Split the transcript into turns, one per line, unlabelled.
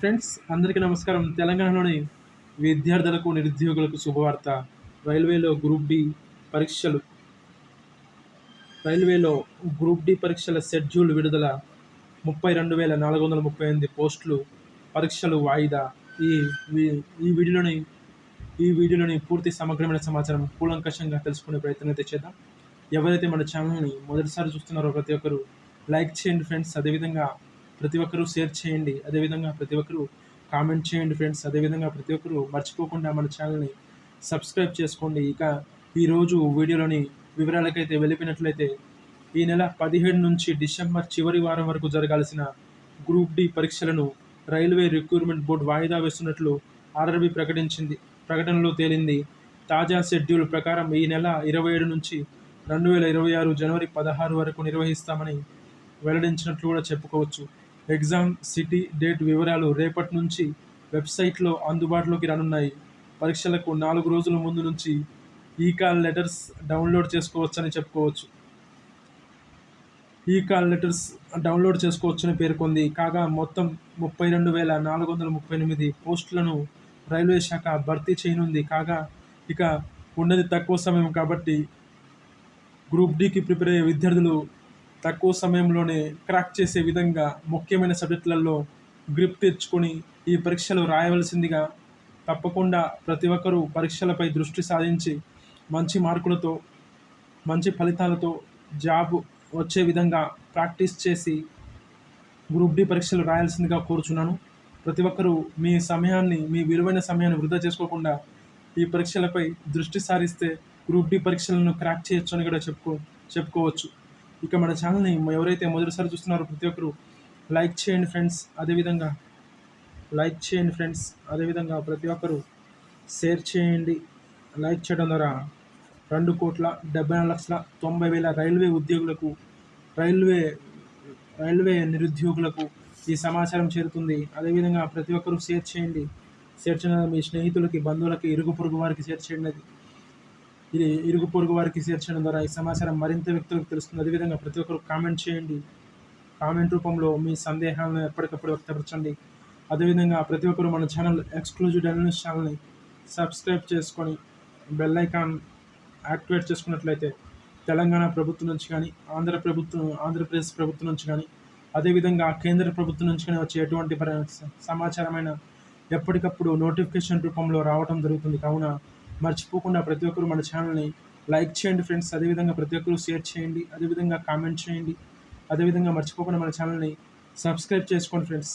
Friends అందరికీ నమస్కారం. తెలంగాణలోని విద్యార్థులకు నిరుద్యోగులకు శుభవార్త. రైల్వేలో గ్రూప్ డి పరీక్షలు. రైల్వేలో గ్రూప్ డి పరీక్షల షెడ్యూల్ విడుదల. ముప్పై రెండు వేల నాలుగు వందల ముప్పై ఎనిమిది పోస్టులు పరీక్షలు వాయిదా. ఈ ఈ వీడియోలోని ఈ వీడియోలోని పూర్తి సమగ్రమైన సమాచారం కూలంకషంగా తెలుసుకునే ప్రయత్నం అయితే చేద్దాం. ఎవరైతే మన ఛానల్ని మొదటిసారి చూస్తున్నారో ప్రతి ఒక్కరు లైక్ చేయండి ఫ్రెండ్స్. అదేవిధంగా ప్రతి ఒక్కరూ షేర్ చేయండి. అదేవిధంగా ప్రతి ఒక్కరూ కామెంట్ చేయండి ఫ్రెండ్స్. అదేవిధంగా ప్రతి ఒక్కరూ మర్చిపోకుండా మన ఛానల్ని సబ్స్క్రైబ్ చేసుకోండి. ఇక ఈరోజు వీడియోలోని వివరాలకైతే వెళ్ళిపోయినట్లయితే ఈ నెల పదిహేడు నుంచి డిసెంబర్ చివరి వారం వరకు జరగాల్సిన గ్రూప్ డి పరీక్షలను రైల్వే రిక్రూట్మెంట్ బోర్డు వాయిదా వేస్తున్నట్లు ఆర్ఆర్బీ ప్రకటించింది. ప్రకటనలో తేలింది తాజా షెడ్యూల్ ప్రకారం ఈ నెల ఇరవై ఏడు నుంచి రెండు వేల ఇరవై ఆరు జనవరి పదహారు వరకు నిర్వహిస్తామని వెల్లడించినట్లు కూడా చెప్పుకోవచ్చు. ఎగ్జామ్ సిటీ డేట్ వివరాలు రేపటి నుంచి వెబ్సైట్లో అందుబాటులోకి రానున్నాయి. పరీక్షలకు నాలుగు రోజుల ముందు నుంచి ఈ కాల్ లెటర్స్ డౌన్లోడ్ చేసుకోవచ్చని చెప్పుకోవచ్చు. ఈ కాల్ లెటర్స్ డౌన్లోడ్ చేసుకోవచ్చని పేర్కొంది. కాగా మొత్తం ముప్పై రెండు వేల నాలుగు వందల ముప్పై ఎనిమిది పోస్టులను రైల్వే శాఖ భర్తీ చేయనుంది. కాగా ఇక ఉన్నది తక్కువ సమయం కాబట్టి గ్రూప్ డికి ప్రిపేర్ అయ్యే విద్యార్థులు తక్కువ సమయంలోనే క్రాక్ చేసే విధంగా ముఖ్యమైన సబ్జెక్టులలో గ్రిప్ తెచ్చుకొని ఈ పరీక్షలు రాయవలసిందిగా తప్పకుండా ప్రతి ఒక్కరూ పరీక్షలపై దృష్టి సాధించి మంచి మార్కులతో మంచి ఫలితాలతో జాబ్ వచ్చే విధంగా ప్రాక్టీస్ చేసి గ్రూప్ డి పరీక్షలు రాయాల్సిందిగా కోరుచున్నాను. ప్రతి ఒక్కరూ మీ సమయాన్ని మీ విలువైన సమయాన్ని వృధా చేసుకోకుండా ఈ పరీక్షలపై దృష్టి సారిస్తే గ్రూప్ డి పరీక్షలను క్రాక్ చేయొచ్చు అని కూడా చెప్పుకో చెప్పుకోవచ్చు. ఇక మన ఛానల్ని ఎవరైతే మొదటిసారి చూస్తున్నారో ప్రతి ఒక్కరు లైక్ చేయండి ఫ్రెండ్స్. అదేవిధంగా లైక్ చేయండి ఫ్రెండ్స్. అదేవిధంగా ప్రతి ఒక్కరు షేర్ చేయండి. లైక్ చేయడం ద్వారా రెండు కోట్ల డెబ్బై నాలుగు లక్షల తొంభై వేల రైల్వే ఉద్యోగులకు రైల్వే రైల్వే నిరుద్యోగులకు ఈ సమాచారం చేరుతుంది. అదేవిధంగా ప్రతి ఒక్కరూ షేర్ చేయండి. షేర్ చేయడం మీ స్నేహితులకి బంధువులకి ఇరుగు పొరుగు వారికి షేర్ చేయండి. ఇది ఇరుగు పొరుగు వారికి షేర్ చేయడం ద్వారా ఈ సమాచారం మరింత వ్యక్తులకు తెలుస్తుంది. అదేవిధంగా ప్రతి ఒక్కరు కామెంట్ చేయండి. కామెంట్ రూపంలో మీ సందేహాలను ఎప్పటికప్పుడు వ్యక్తపరచండి. అదేవిధంగా ప్రతి ఒక్కరు మన ఛానల్ ఎక్స్క్లూజివ్ డైనమిక్స్ ఛానల్ని సబ్స్క్రైబ్ చేసుకొని బెల్ ఐకాన్ యాక్టివేట్ చేసుకున్నట్లయితే తెలంగాణ ప్రభుత్వం నుంచి కానీ ఆంధ్ర ప్రభుత్వం ఆంధ్రప్రదేశ్ ప్రభుత్వం నుంచి కానీ అదేవిధంగా కేంద్ర ప్రభుత్వం నుంచి కానీ వచ్చే ఎటువంటి సమాచారమైన ఎప్పటికప్పుడు నోటిఫికేషన్ రూపంలో రావడం జరుగుతుంది. కావున మర్చిపోకుండా ప్రతి ఒక్కరు మన ఛానల్ని లైక్ చేయండి ఫ్రెండ్స్. అదేవిధంగా ప్రతి ఒక్కరు షేర్ చేయండి. అదేవిధంగా కామెంట్ చేయండి. అదేవిధంగా మర్చిపోకుండా మన ఛానల్ని సబ్స్క్రైబ్ చేసుకోండి ఫ్రెండ్స్.